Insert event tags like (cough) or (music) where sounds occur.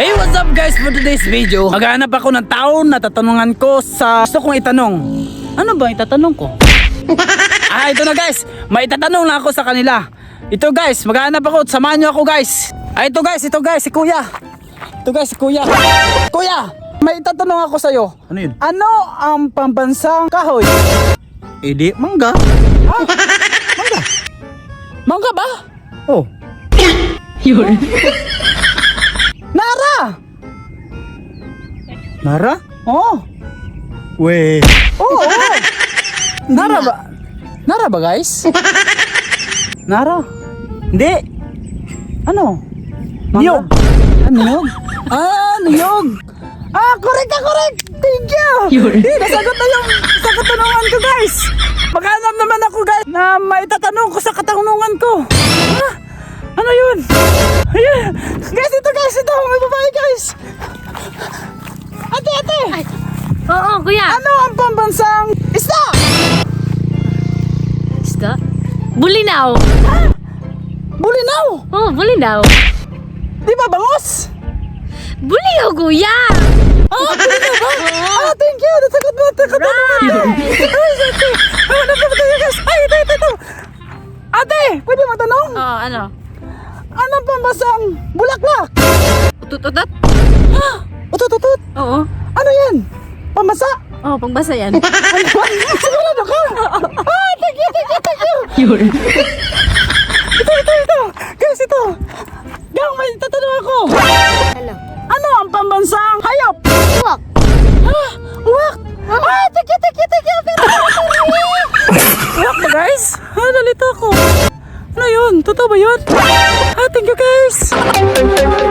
Hey, what's up guys for today's video? Maghanap ako ng tao na tatanungan ko sa gusto kong itanong. Ano ba itatanong ko? (laughs) ah, ito na guys. May itatanong lang ako sa kanila. Ito guys, maghanap ako. Samahan niyo ako guys. Ah, ito guys, ito guys, si Kuya. Ito guys, si Kuya. Kuya, may itatanong ako sa'yo. Ano yun? Ano ang pambansang kahoy? Edi, mangga. Mangga ba? Oh. (laughs) Nara! Nara? Oh, We. Oo, oo. Nara ba? Nara ba guys? Nara? Hindi. Ano? Niyog. Ah, niyog? Ah, niyog. Ah, correct ka, correct. Thank you. Hindi, nasagot na yung sa katanungan ko, guys. Maghanap naman ako, guys, na may tatanong ko sa katanungan ko. Ah, ano yun? Ayun. Guys, ito, guys, ito. May babae, guys. Ate, ate. Oo, kuya. Ano ang pambansang isda? Isda? Bulinaw. Bulinaw. Oo, bulinaw. Di ba bangos? Bulinaw, kuya. Ah, bulinaw ba? Ah, thank you. Nasagot mo ito. Katanungan ko. Ay, ate. Ay, wala pa ba tayo, guys? Ay, ito, ito, ito. Ate, pwede mo tanong? Oo, ano? Ano Anong pambasang bulaklak? Utututot? (gasps) Utututot? Oo. Ano yan? Pambasa? Oo, oh, pangbasa yan. (laughs) Sigurado ka? (laughs) Ah, thank you, thank you, thank you! Yun. ito, ito, ito! Guys, ito! Gang, may tatanong ako! Hello. Ano ang pambansang hayop? Uwak! Ha? Uwak! Ah, ah thank you, thank you, thank you! (laughs) Uwak ba guys? Ah, nalito ako. Ano yun? Totoo ba yun? Ah, thank you guys!